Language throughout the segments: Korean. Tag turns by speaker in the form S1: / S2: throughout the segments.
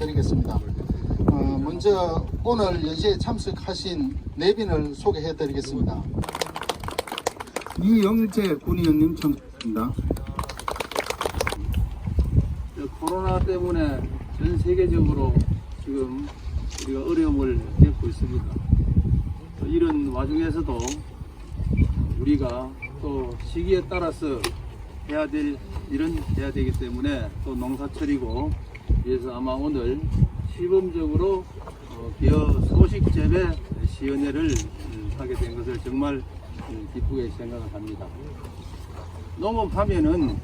S1: 말씀을 당부드리겠습니다. 어, 먼저 오늘 연시에 참석하신 내빈을 소개해 드리겠습니다. 이영재 군의원님 참석입니다.
S2: 저 코로나 때문에 전 세계적으로 지금 우리가 어려움을 겪고 있습니다. 또 이런 와중에서도 우리가 또 시기에 따라서 해야 될 일은 해야 되기 때문에 또 농사철이고 그래서 아마 오늘 시범적으로 어, 기어 소식 재배 시연회를 음, 하게 된 것을 정말 음, 기쁘게 생각을 합니다. 농업하면은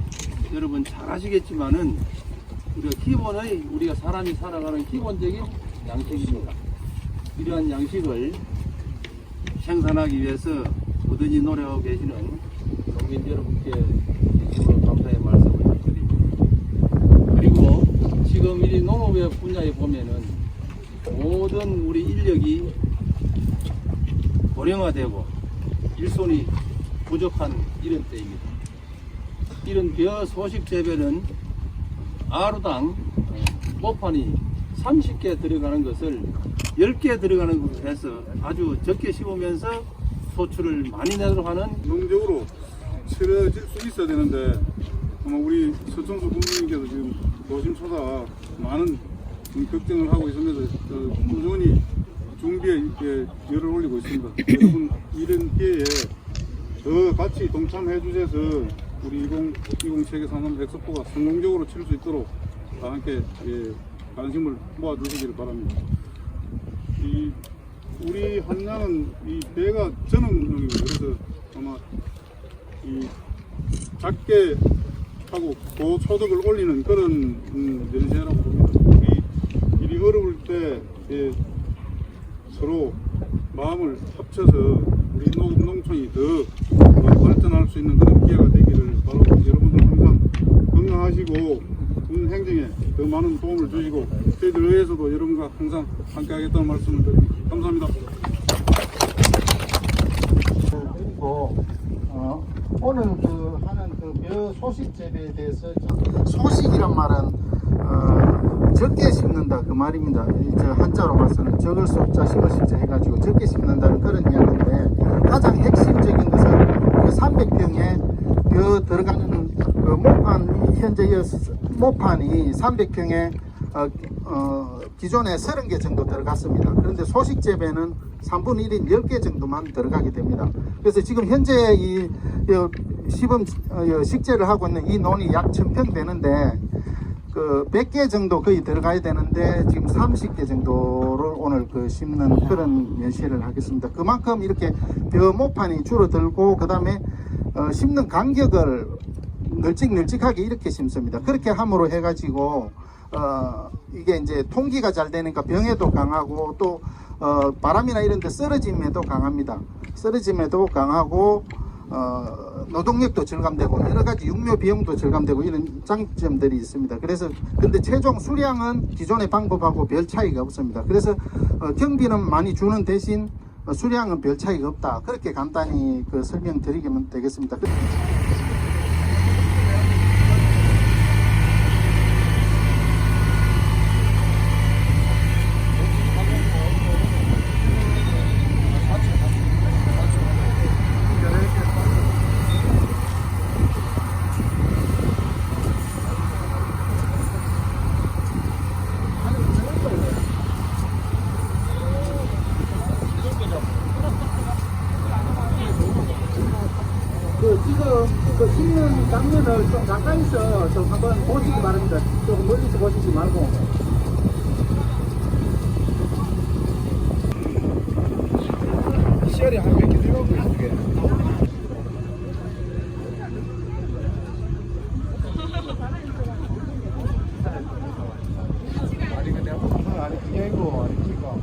S2: 여러분 잘 아시겠지만은 우리가 기본의 우리가 사람이 살아가는 기본적인 양식입니다. 이러한 양식을 생산하기 위해서 부단히 노력하고 계시는 농민 여러분께 진심으로 감사의 말씀을 드립니다. 그리고 지금 이 농업의 분야에 보면은 모든 우리 인력이 고령화되고 일손이 부족한 이런 때입니다. 이런 벼 소식 재배는 하루당 모판이 30개 들어가는 것을 10개 들어가는 것을 해서 아주 적게 심으면서 소출을 많이 내도록 하는
S3: 농적으로 치러질 수 있어야 되는데 아마 우리 서청수 국민님께서 지금 노심초사 많은 좀 걱정을 하고 있으면서 어, 꾸준히 준비에 이렇게 열을 올리고 있습니다. 여러분 이런 기회에 더 같이 동참해 주셔서 우리 2020 세계 산업 엑스포가 성공적으로 치를 수 있도록 다 함께 예, 관심을 모아 주시기를 바랍니다. 이 우리 한양은 이 배가 전원용이고 그래서 아마 이 작게 하고 고소득을 올리는 그런 음, 연세라고 봅니다. 이 어려울 때 예, 서로 마음을 합쳐서 우리 농, 농촌이 더 어, 발전할 수 있는 그런 기회가 되기를 바로 여러분들 항상 건강하시고 군 행정에 더 많은 도움을 주시고 저희들 의회에서도 여러분과 항상 함께 하겠다는 말씀을 드립니다. 감사합니다.
S1: 그리고 어, 오늘 그 하는 그벼 소식 재배에 대해서 좀- 소식이란 말은 어, 적게 심는다 그 말입니다. 이저 한자로 봐서는 적을 숫자 심을 십자 해가지고 적게 심는다는 그런 이야기인데 가장 핵심적인 것은 그 300평에 벼 들어가는 그 모판 현재 이 모판이 300평에 어, 어, 기존에 30개 정도 들어갔습니다. 그런데 소식 재배는 3분의 1인 10개 정도만 들어가게 됩니다. 그래서 지금 현재 이, 이 시범 어, 이 식재를 하고 있는 이 논이 약 1000평 되는데 그 100개 정도 거의 들어가야 되는데 지금 30개 정도를 오늘 그 심는 그런 연시를 하겠습니다. 그만큼 이렇게 벼 모판이 줄어들고 그 다음에 어, 심는 간격을 널찍널찍하게 이렇게 심습니다. 그렇게 함으로 해가지고 어, 이게 이제 통기가 잘 되니까 병에도 강하고 또 어, 바람이나 이런 데 쓰러짐에도 강합니다. 쓰러짐에도 강하고 어, 노동력도 절감되고 여러 가지 육묘 비용도 절감되고 이런 장점들이 있습니다. 그래서 근데 최종 수량은 기존의 방법하고 별 차이가 없습니다. 그래서 어, 경비는 많이 주는 대신 어, 수량은 별 차이가 없다. 그렇게 간단히 그 설명드리면 되겠습니다. 그 심는 장면을 좀 가까이서 좀 한번 보시기 바랍니다. 조금 멀리서 보시지 말고.
S3: 시알이 한몇개 들어가고 이게. 아니 근데 아니 그게 아니고 아니 그니까.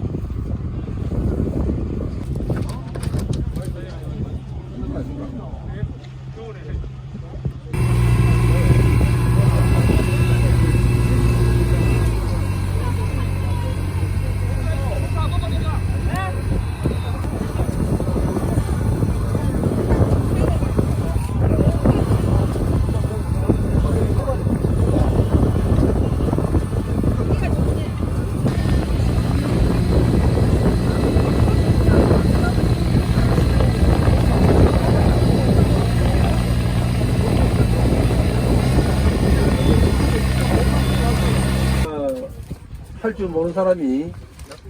S2: 할 줄 모르는 사람이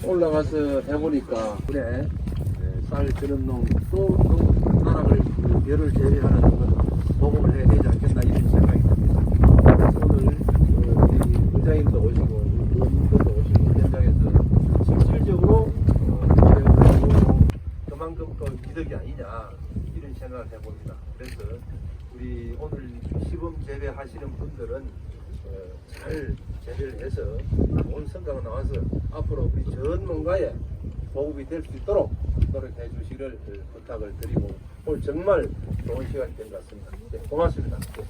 S2: 올라가서 해보니까 그래 네, 쌀 저런 놈또 그 별을 제외하는 건 보급을 해야 되지 않겠나 이런 생각이 듭니다. 오늘 어, 우리 의장님도 오시고 우리 의원님들도 오시고 현장에서 실질적으로 어, 그만큼 또 이득이 아니냐 이런 생각을 해봅니다. 그래서 우리 오늘 시범 재배하시는 분들은 어, 잘 재배를 해서 좋은 성과가 나와서 앞으로 우리 전 농가에 보급이 될 수 있도록 노력해 주시기를 어, 부탁을 드리고 오늘 정말 좋은 시간이 된 것 같습니다. 네, 고맙습니다. 네.